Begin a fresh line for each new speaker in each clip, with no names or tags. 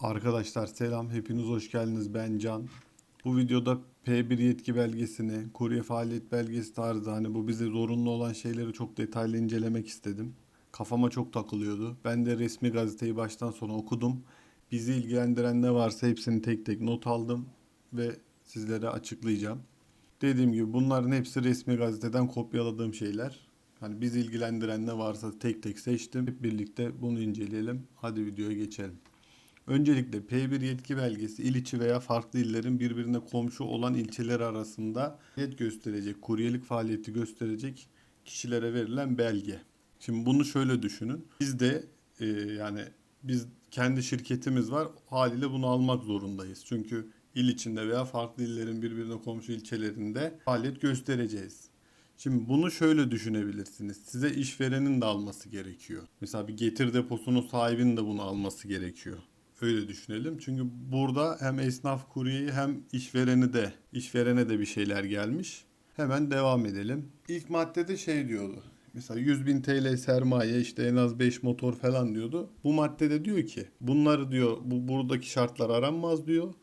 Arkadaşlar selam, hepiniz hoş geldiniz. Ben Can. Bu videoda P1 yetki belgesini, kurye faaliyet belgesi tarzı hani bu bize zorunlu olan şeyleri çok detaylı incelemek istedim. Kafama çok takılıyordu. Ben de resmi gazeteyi baştan sona okudum. Bizi ilgilendiren ne varsa hepsini tek tek not aldım ve sizlere açıklayacağım. Dediğim gibi bunların hepsi resmi gazeteden kopyaladığım şeyler. Hani bizi ilgilendiren ne varsa tek tek seçtim. Hep birlikte bunu inceleyelim. Hadi videoya geçelim. Öncelikle P1 yetki belgesi il içi veya farklı illerin birbirine komşu olan ilçeler arasında faaliyet gösterecek, kuryelik faaliyeti gösterecek kişilere verilen belge. Şimdi bunu şöyle düşünün. Biz de e, yani biz kendi şirketimiz var haliyle bunu almak zorundayız. Çünkü il içinde veya farklı illerin birbirine komşu ilçelerinde faaliyet göstereceğiz. Şimdi bunu şöyle düşünebilirsiniz. Size işverenin de alması gerekiyor. Mesela bir getir deposunun sahibinin de bunu alması gerekiyor. Öyle düşünelim. Çünkü burada hem esnaf kuryeyi hem işvereni de işverene de bir şeyler gelmiş. Hemen devam edelim. İlk maddede şey diyordu. Mesela 100 bin TL sermaye işte en az 5 motor falan diyordu. Bu maddede diyor ki bunları diyor bu buradaki şartlar aranmaz diyor.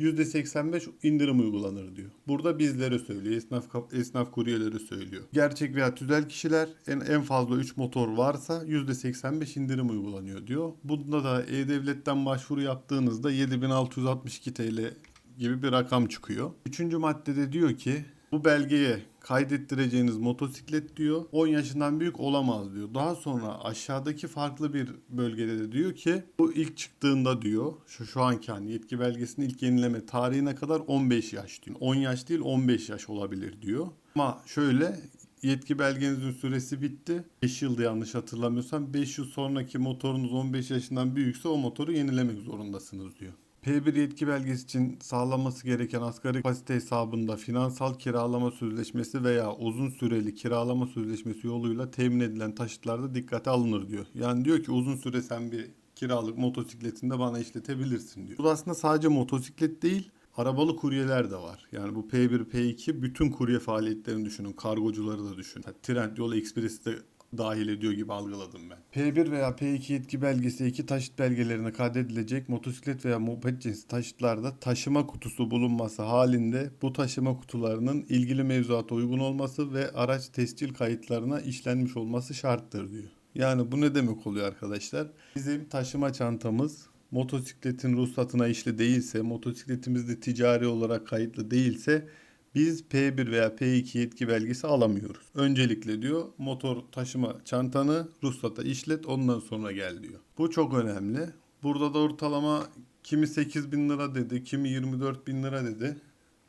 %85 indirim uygulanır diyor. Burada bizlere söylüyor. Esnaf esnaf kuryeleri söylüyor. Gerçek veya tüzel kişiler en, en fazla 3 motor varsa %85 indirim uygulanıyor diyor. Bunda da E-Devlet'ten başvuru yaptığınızda 7662 TL gibi bir rakam çıkıyor. Üçüncü maddede diyor ki bu belgeye kaydettireceğiniz motosiklet diyor 10 yaşından büyük olamaz diyor. Daha sonra aşağıdaki farklı bir bölgede de diyor ki bu ilk çıktığında diyor şu şu anki hani yetki belgesinin ilk yenileme tarihine kadar 15 yaş diyor. 10 yaş değil 15 yaş olabilir diyor. Ama şöyle yetki belgenizin süresi bitti. 5 yılda yanlış hatırlamıyorsam 5 yıl sonraki motorunuz 15 yaşından büyükse o motoru yenilemek zorundasınız diyor. P1 yetki belgesi için sağlanması gereken asgari kapasite hesabında finansal kiralama sözleşmesi veya uzun süreli kiralama sözleşmesi yoluyla temin edilen taşıtlarda dikkate alınır diyor. Yani diyor ki uzun süre sen bir kiralık motosikletinde bana işletebilirsin diyor. Bu da aslında sadece motosiklet değil Arabalı kuryeler de var. Yani bu P1, P2 bütün kurye faaliyetlerini düşünün. Kargocuları da düşünün. Trendyol Express'i de dahil ediyor gibi algıladım ben. P1 veya P2 yetki belgesi iki taşıt belgelerine kaydedilecek motosiklet veya moped cinsi taşıtlarda taşıma kutusu bulunması halinde bu taşıma kutularının ilgili mevzuata uygun olması ve araç tescil kayıtlarına işlenmiş olması şarttır diyor. Yani bu ne demek oluyor arkadaşlar? Bizim taşıma çantamız motosikletin ruhsatına işli değilse, motosikletimiz de ticari olarak kayıtlı değilse biz P1 veya P2 yetki belgesi alamıyoruz. Öncelikle diyor motor taşıma çantanı ruhsata işlet ondan sonra gel diyor. Bu çok önemli. Burada da ortalama kimi 8 bin lira dedi, kimi 24 bin lira dedi.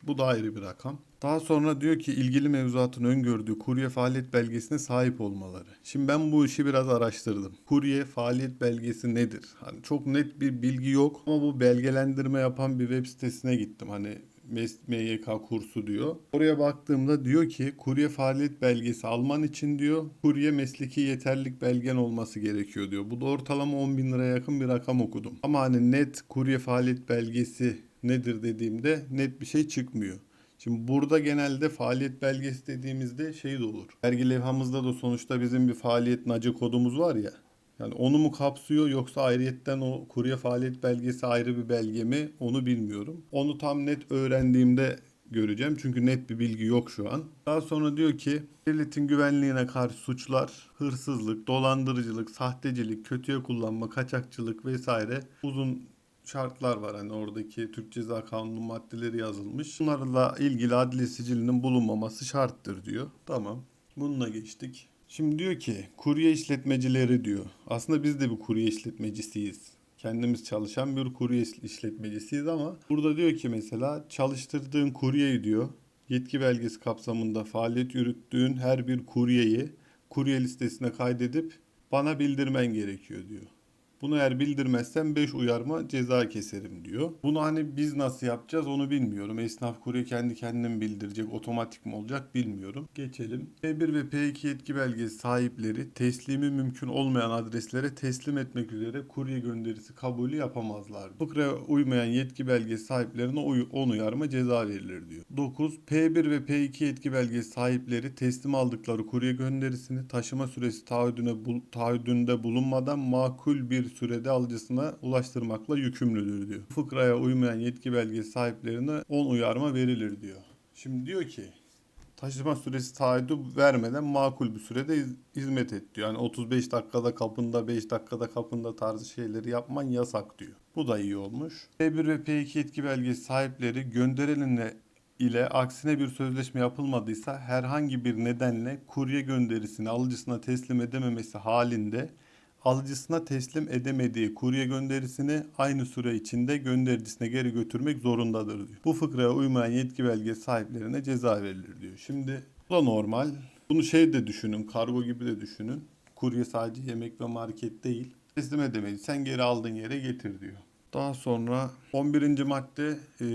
Bu da ayrı bir rakam. Daha sonra diyor ki ilgili mevzuatın öngördüğü kurye faaliyet belgesine sahip olmaları. Şimdi ben bu işi biraz araştırdım. Kurye faaliyet belgesi nedir? Hani çok net bir bilgi yok ama bu belgelendirme yapan bir web sitesine gittim. Hani MYK kursu diyor. Oraya baktığımda diyor ki kurye faaliyet belgesi alman için diyor kurye mesleki yeterlilik belgen olması gerekiyor diyor. Bu da ortalama 10 bin liraya yakın bir rakam okudum. Ama hani net kurye faaliyet belgesi nedir dediğimde net bir şey çıkmıyor. Şimdi burada genelde faaliyet belgesi dediğimizde şey de olur. Vergi levhamızda da sonuçta bizim bir faaliyet nacı kodumuz var ya. Yani onu mu kapsıyor yoksa ayrıyetten o kurye faaliyet belgesi ayrı bir belge mi onu bilmiyorum. Onu tam net öğrendiğimde göreceğim. Çünkü net bir bilgi yok şu an. Daha sonra diyor ki devletin güvenliğine karşı suçlar, hırsızlık, dolandırıcılık, sahtecilik, kötüye kullanma, kaçakçılık vesaire uzun şartlar var. Hani oradaki Türk Ceza Kanunu maddeleri yazılmış. Bunlarla ilgili adli sicilinin bulunmaması şarttır diyor. Tamam. Bununla geçtik. Şimdi diyor ki kurye işletmecileri diyor. Aslında biz de bir kurye işletmecisiyiz. Kendimiz çalışan bir kurye işletmecisiyiz ama burada diyor ki mesela çalıştırdığın kuryeyi diyor yetki belgesi kapsamında faaliyet yürüttüğün her bir kuryeyi kurye listesine kaydedip bana bildirmen gerekiyor diyor. Bunu eğer bildirmezsen 5 uyarma ceza keserim diyor. Bunu hani biz nasıl yapacağız onu bilmiyorum. Esnaf kurye kendi kendine mi bildirecek, otomatik mi olacak bilmiyorum. Geçelim. P1 ve P2 yetki belgesi sahipleri teslimi mümkün olmayan adreslere teslim etmek üzere kurye gönderisi kabulü yapamazlar. Fıkraya uymayan yetki belgesi sahiplerine 10 uyarma ceza verilir diyor. 9. P1 ve P2 yetki belgesi sahipleri teslim aldıkları kurye gönderisini taşıma süresi taahhüdüne, taahhüdünde bulunmadan makul bir sürede alıcısına ulaştırmakla yükümlüdür diyor. Bu fıkraya uymayan yetki belgesi sahiplerine 10 uyarma verilir diyor. Şimdi diyor ki taşıma süresi taahhüdü vermeden makul bir sürede hiz- hizmet et diyor. Yani 35 dakikada kapında 5 dakikada kapında tarzı şeyleri yapman yasak diyor. Bu da iyi olmuş. P1 ve P2 yetki belgesi sahipleri gönderilenle ile aksine bir sözleşme yapılmadıysa herhangi bir nedenle kurye gönderisini alıcısına teslim edememesi halinde alıcısına teslim edemediği kurye gönderisini aynı süre içinde göndericisine geri götürmek zorundadır diyor. Bu fıkraya uymayan yetki belgesi sahiplerine ceza verilir diyor. Şimdi bu da normal. Bunu şey de düşünün, kargo gibi de düşünün. Kurye sadece yemek ve market değil. Teslim edemeyiz. Sen geri aldığın yere getir diyor. Daha sonra 11. madde e,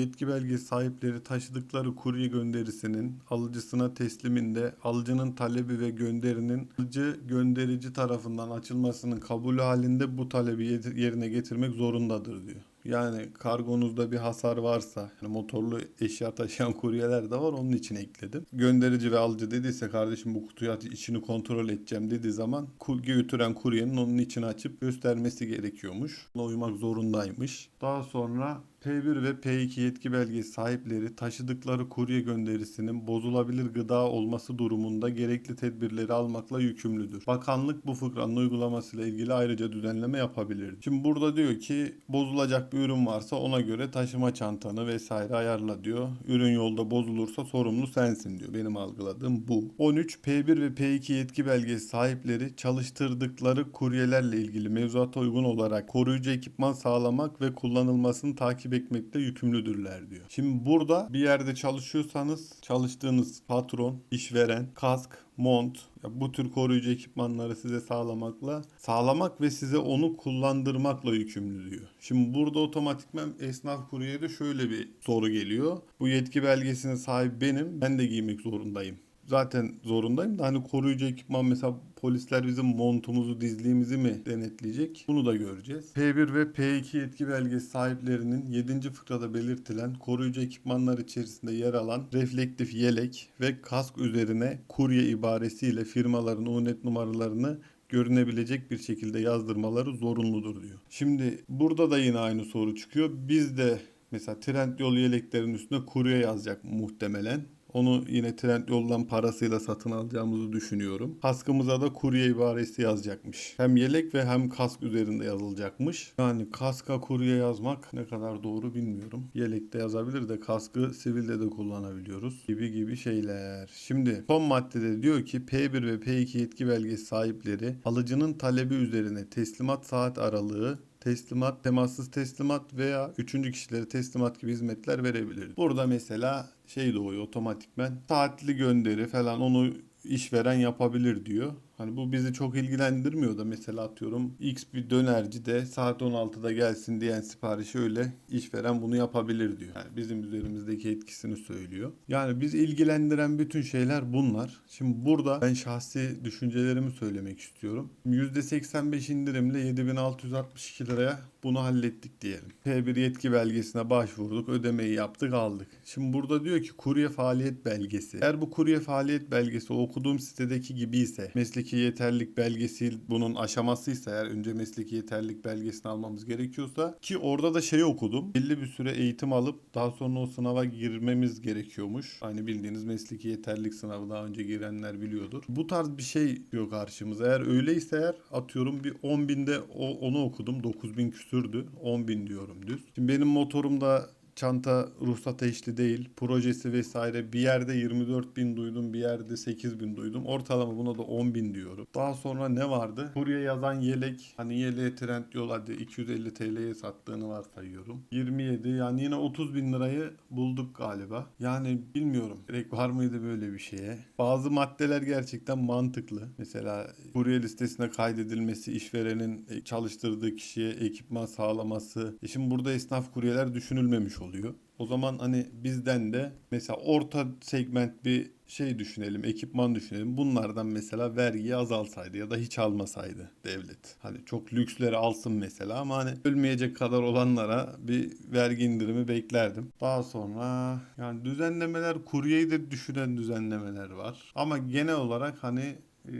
yetki belgesi sahipleri taşıdıkları kurye gönderisinin alıcısına tesliminde alıcının talebi ve gönderinin alıcı gönderici tarafından açılmasının kabul halinde bu talebi yerine getirmek zorundadır diyor. Yani kargonuzda bir hasar varsa yani motorlu eşya taşıyan kuryeler de var onun için ekledim. Gönderici ve alıcı dediyse kardeşim bu kutuyu aç içini kontrol edeceğim dediği zaman götüren kuryenin onun içini açıp göstermesi gerekiyormuş. Buna uymak zorundaymış. Daha sonra P1 ve P2 yetki belgesi sahipleri taşıdıkları kurye gönderisinin bozulabilir gıda olması durumunda gerekli tedbirleri almakla yükümlüdür. Bakanlık bu fıkranın uygulamasıyla ilgili ayrıca düzenleme yapabilir. Şimdi burada diyor ki bozulacak bir ürün varsa ona göre taşıma çantanı vesaire ayarla diyor. Ürün yolda bozulursa sorumlu sensin diyor. Benim algıladığım bu. 13 P1 ve P2 yetki belgesi sahipleri çalıştırdıkları kuryelerle ilgili mevzuata uygun olarak koruyucu ekipman sağlamak ve kullanılmasını takip etmekle yükümlüdürler diyor. Şimdi burada bir yerde çalışıyorsanız çalıştığınız patron, işveren, kask, mont, ya bu tür koruyucu ekipmanları size sağlamakla sağlamak ve size onu kullandırmakla yükümlü diyor. Şimdi burada otomatikman esnaf kuryeye de şöyle bir soru geliyor. Bu yetki belgesine sahip benim. Ben de giymek zorundayım. Zaten zorundayım da hani koruyucu ekipman mesela polisler bizim montumuzu dizliğimizi mi denetleyecek? Bunu da göreceğiz. P1 ve P2 yetki belgesi sahiplerinin 7. fıkrada belirtilen koruyucu ekipmanlar içerisinde yer alan reflektif yelek ve kask üzerine kurye ibaresiyle firmaların UNET numaralarını görünebilecek bir şekilde yazdırmaları zorunludur diyor. Şimdi burada da yine aynı soru çıkıyor. Biz de mesela Trendyol yeleklerin üstüne kurye yazacak muhtemelen. Onu yine Trendyol'dan parasıyla satın alacağımızı düşünüyorum. Kaskımıza da kurye ibaresi yazacakmış. Hem yelek ve hem kask üzerinde yazılacakmış. Yani kaska kurye yazmak ne kadar doğru bilmiyorum. Yelekte yazabilir de kaskı sivilde de kullanabiliyoruz gibi gibi şeyler. Şimdi son maddede diyor ki P1 ve P2 yetki belgesi sahipleri alıcının talebi üzerine teslimat saat aralığı teslimat, temassız teslimat veya üçüncü kişilere teslimat gibi hizmetler verebilir. Burada mesela şey doğuyor otomatikmen saatli gönderi falan onu işveren yapabilir diyor. Hani bu bizi çok ilgilendirmiyor da mesela atıyorum X bir dönerci de saat 16'da gelsin diyen siparişi öyle işveren bunu yapabilir diyor. Yani bizim üzerimizdeki etkisini söylüyor. Yani biz ilgilendiren bütün şeyler bunlar. Şimdi burada ben şahsi düşüncelerimi söylemek istiyorum. %85 indirimle 7662 liraya bunu hallettik diyelim. P1 yetki belgesine başvurduk, ödemeyi yaptık, aldık. Şimdi burada diyor ki kurye faaliyet belgesi. Eğer bu kurye faaliyet belgesi okuduğum sitedeki gibi ise mesleki yeterlilik belgesi bunun aşamasıysa eğer önce mesleki yeterlilik belgesini almamız gerekiyorsa ki orada da şeyi okudum. Belli bir süre eğitim alıp daha sonra o sınava girmemiz gerekiyormuş. Hani bildiğiniz mesleki yeterlilik sınavı daha önce girenler biliyordur. Bu tarz bir şey yok karşımıza. Eğer öyleyse eğer atıyorum bir 10 binde onu okudum. 9000 küsürdü. 10 bin diyorum düz. Şimdi benim motorumda çanta ruhsat eşli değil. Projesi vesaire bir yerde 24 bin duydum bir yerde 8 bin duydum. Ortalama buna da 10 bin diyorum. Daha sonra ne vardı? Buraya yazan yelek hani yeleğe trend yol hadi 250 TL'ye sattığını varsayıyorum. 27 yani yine 30 bin lirayı bulduk galiba. Yani bilmiyorum. Gerek var mıydı böyle bir şeye? Bazı maddeler gerçekten mantıklı. Mesela kurye listesine kaydedilmesi, işverenin e, çalıştırdığı kişiye ekipman sağlaması. E şimdi burada esnaf kuryeler düşünülmemiş oluyor. O zaman hani bizden de mesela orta segment bir şey düşünelim, ekipman düşünelim. Bunlardan mesela vergiyi azalsaydı ya da hiç almasaydı devlet. Hani çok lüksleri alsın mesela ama hani ölmeyecek kadar olanlara bir vergi indirimi beklerdim. Daha sonra yani düzenlemeler kuryeyi de düşünen düzenlemeler var. Ama genel olarak hani e,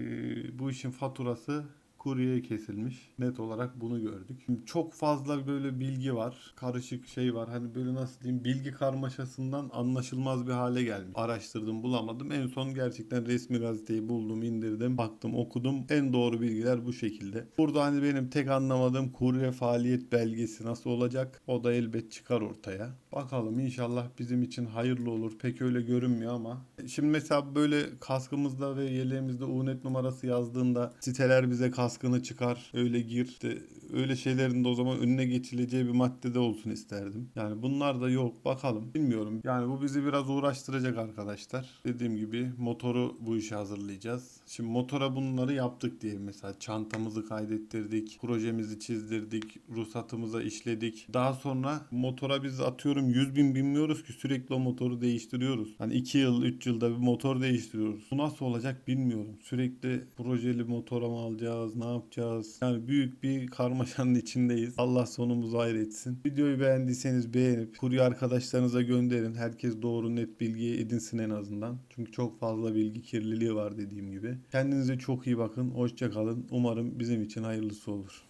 bu işin faturası kuryeye kesilmiş. Net olarak bunu gördük. Şimdi çok fazla böyle bilgi var. Karışık şey var. Hani böyle nasıl diyeyim bilgi karmaşasından anlaşılmaz bir hale gelmiş. Araştırdım bulamadım. En son gerçekten resmi gazeteyi buldum indirdim. Baktım okudum. En doğru bilgiler bu şekilde. Burada hani benim tek anlamadığım kurye faaliyet belgesi nasıl olacak? O da elbet çıkar ortaya. Bakalım inşallah bizim için hayırlı olur. Pek öyle görünmüyor ama. Şimdi mesela böyle kaskımızda ve yeleğimizde UNET numarası yazdığında siteler bize kaskını çıkar. Öyle gir. İşte öyle şeylerin de o zaman önüne geçileceği bir maddede olsun isterdim. Yani bunlar da yok. Bakalım. Bilmiyorum. Yani bu bizi biraz uğraştıracak arkadaşlar. Dediğim gibi motoru bu işe hazırlayacağız. Şimdi motora bunları yaptık diye mesela çantamızı kaydettirdik, projemizi çizdirdik, ruhsatımıza işledik. Daha sonra motora biz atıyorum 100 bin bilmiyoruz ki sürekli o motoru değiştiriyoruz. Hani 2 yıl 3 yılda bir motor değiştiriyoruz. Bu nasıl olacak bilmiyorum. Sürekli projeli motora mı alacağız, ne yapacağız? Yani büyük bir karmaşanın içindeyiz. Allah sonumuzu hayretsin. Videoyu beğendiyseniz beğenip kurye arkadaşlarınıza gönderin. Herkes doğru net bilgiye edinsin en azından. Çünkü çok fazla bilgi kirliliği var dediğim gibi. Kendinize çok iyi bakın. Hoşça kalın. Umarım bizim için hayırlısı olur.